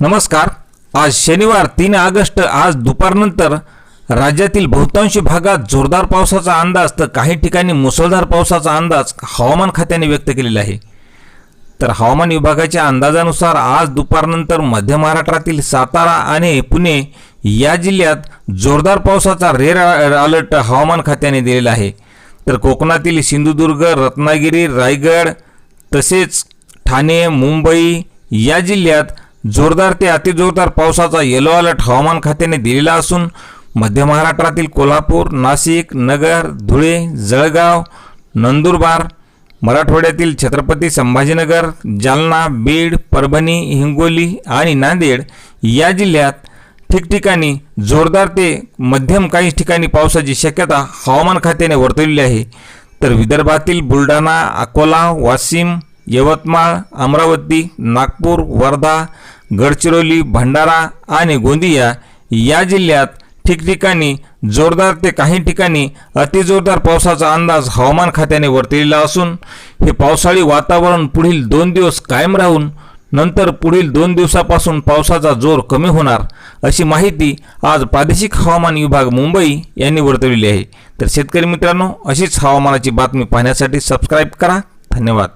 नमस्कार. आज शनिवार तीन ऑगस्ट आज दुपारनंतर राज्यातील बहुतांशी भागात जोरदार पावसाचा अंदाज तर काही ठिकाणी मुसळधार पावसाचा अंदाज हवामान खात्याने व्यक्त केलेला आहे. तर हवामान विभागाच्या अंदाजानुसार आज दुपारनंतर मध्य महाराष्ट्रातील सातारा आणि पुणे या जिल्ह्यात जोरदार पावसाचा रेड अलर्ट हवामान खात्याने दिलेला आहे. तर कोकणातील सिंधुदुर्ग रत्नागिरी रायगड तसेच ठाणे मुंबई या जिल्ह्यात जोरदार ते अतिजोरदार पावसाचा येलो अलर्ट हवामान खात्याने दिलेला असून मध्य महाराष्ट्रातील कोल्हापूर नाशिक नगर धुळे जळगाव नंदुरबार मराठवाड्यातील छत्रपती संभाजीनगर जालना बीड परभणी हिंगोली आणि नांदेड या जिल्ह्यात ठिकठिकाणी जोरदार ते मध्यम काही ठिकाणी पावसाची शक्यता हवामान खात्याने वर्तवलेली आहे. तर विदर्भातील बुलढाणा अकोला वाशिम यवतमाळ अमरावती नागपूर वर्धा गडचिरोली भंडारा आणि गोंदिया या जिल्ह्यात ठिकठिकाणी जोरदार ते काही ठिकाणी अतिजोरदार पावसाचा अंदाज हवामान खात्याने वर्तविला असून हे पावसाळी वातावरण पुढील दोन दिवस कायम राहून नंतर पुढील दोन दिवसापासून पावसाचा जोर कमी होणार अशी माहिती आज प्रादेशिक हवामान विभाग मुंबई यांनी वर्तविली आहे. तर शेतकरी मित्रांनो अशीच हवामानाची बातमी पाहण्यासाठी सबस्क्राईब करा. धन्यवाद.